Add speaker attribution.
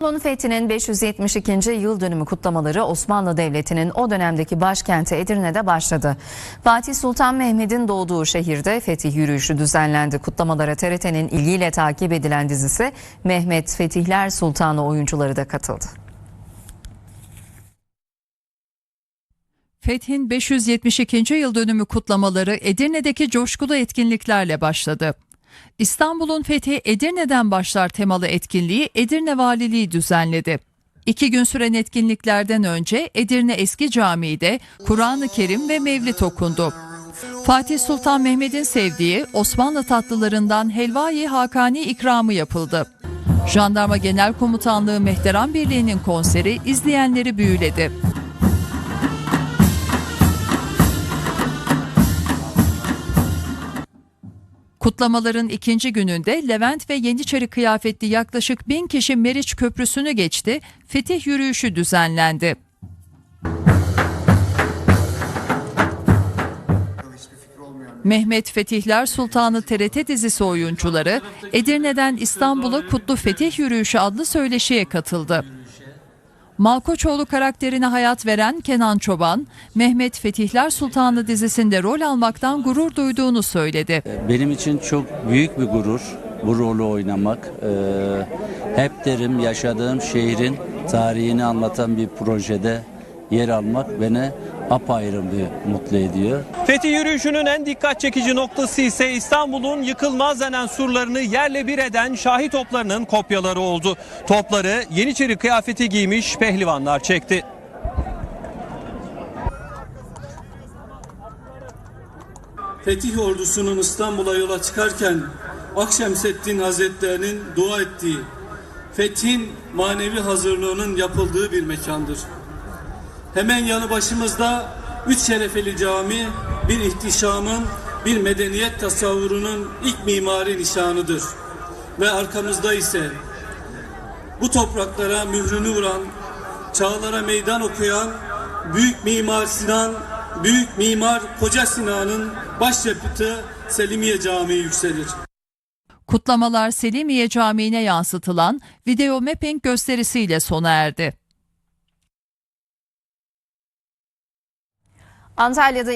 Speaker 1: İstanbul'un fethinin 572. yıl dönümü kutlamaları Osmanlı Devleti'nin o dönemdeki başkenti Edirne'de başladı. Fatih Sultan Mehmet'in doğduğu şehirde fetih yürüyüşü düzenlendi. Kutlamalara TRT'nin ilgiyle takip edilen dizisi Mehmet Fetihler Sultanı oyuncuları da katıldı.
Speaker 2: Fethin 572. yıl dönümü kutlamaları Edirne'deki coşkulu etkinliklerle başladı. İstanbul'un fethi Edirne'den başlar temalı etkinliği Edirne Valiliği düzenledi. İki gün süren etkinliklerden önce Edirne Eski Camii'de Kur'an-ı Kerim ve Mevlid okundu. Fatih Sultan Mehmet'in sevdiği Osmanlı tatlılarından Helva-i Hakani ikramı yapıldı. Jandarma Genel Komutanlığı Mehteran Birliği'nin konseri izleyenleri büyüledi. Kutlamaların ikinci gününde Levent ve Yeniçeri kıyafetli yaklaşık bin kişi Meriç Köprüsü'nü geçti, fetih yürüyüşü düzenlendi. Mehmet Fetihler Sultanı TRT dizisi oyuncuları Edirne'den İstanbul'a Kutlu Fetih Yürüyüşü adlı söyleşiye katıldı. Malkoçoğlu karakterine hayat veren Kenan Çoban, Mehmet Fetihler Sultanı dizisinde rol almaktan gurur duyduğunu söyledi.
Speaker 3: Benim için çok büyük bir gurur bu rolü oynamak. Ee, hep derim yaşadığım şehrin tarihini anlatan bir projede yer almak beni apayrı bir mutlu ediyor.
Speaker 4: Fethi yürüyüşünün en dikkat çekici noktası ise İstanbul'un yıkılmaz denen surlarını yerle bir eden şahi toplarının kopyaları oldu. Topları Yeniçeri kıyafeti giymiş pehlivanlar çekti.
Speaker 5: Fetih ordusunun İstanbul'a yola çıkarken Akşemseddin Hazretlerinin dua ettiği, fethin manevi hazırlığının yapıldığı bir mekandır. Hemen yanı başımızda üç şerefeli cami, bir ihtişamın, bir medeniyet tasavvurunun ilk mimari nişanıdır. Ve arkamızda ise bu topraklara mührünü vuran, çağlara meydan okuyan Büyük Mimar Sinan, Büyük Mimar Koca Sinan'ın başyapıtı Selimiye Camii yükselir.
Speaker 2: Kutlamalar Selimiye Camii'ne yansıtılan video mapping gösterisiyle sona erdi.
Speaker 1: Antalya'da